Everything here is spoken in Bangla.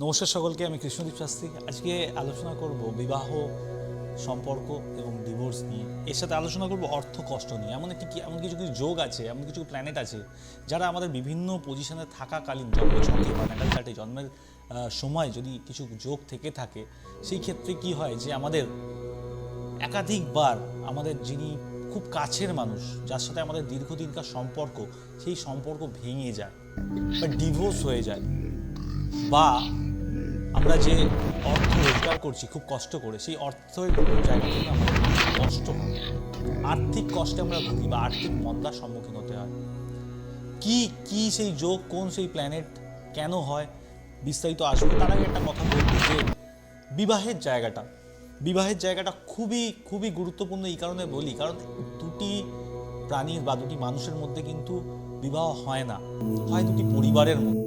নমস্কার সকলকে, আমি কৃষ্ণদীপ শাস্ত্রী। আজকে আলোচনা করব বিবাহ সম্পর্ক এবং ডিভোর্স নিয়ে। এর সাথে আলোচনা করব অর্থ কষ্ট নিয়ে। এমন একটি কি- এমন কিছু কিছু যোগ আছে, এমন কিছু প্ল্যানেট আছে, যারা আমাদের বিভিন্ন পজিশনে থাকাকালীন জন্মছকে বা ন্যাটাল চার্টে জন্মের সময় যদি কিছু যোগ থেকে থাকে, সেই ক্ষেত্রে কি হয় যে আমাদের একাধিকবার আমাদের যিনি খুব কাছের মানুষ, যার সাথে আমাদের দীর্ঘদিনকার সম্পর্ক, সেই সম্পর্ক ভেঙে যায় বা ডিভোর্স হয়ে যায় বা আমরা যে অর্থ রোজগার করছি, খুব কষ্ট করে, সেই অর্থের জায়গা থেকে আমাদের কষ্ট আর্থিক কষ্টে আমরা ভুগি বা আর্থিক মন্দার সম্মুখীন হতে হয়। কি কি সেই যোগ, কোন সেই প্ল্যানেট কেন হয়, বিস্তারিত আসবে, তার আগে একটা কথা বলব যে বিবাহের জায়গাটা। বিবাহের জায়গাটা খুবই খুবই গুরুত্বপূর্ণ এই কারণে বলি, কারণ দুটি প্রাণীর বা দুটি মানুষের মধ্যে কিন্তু বিবাহ হয় না, হয় দুটি পরিবারের মধ্যে।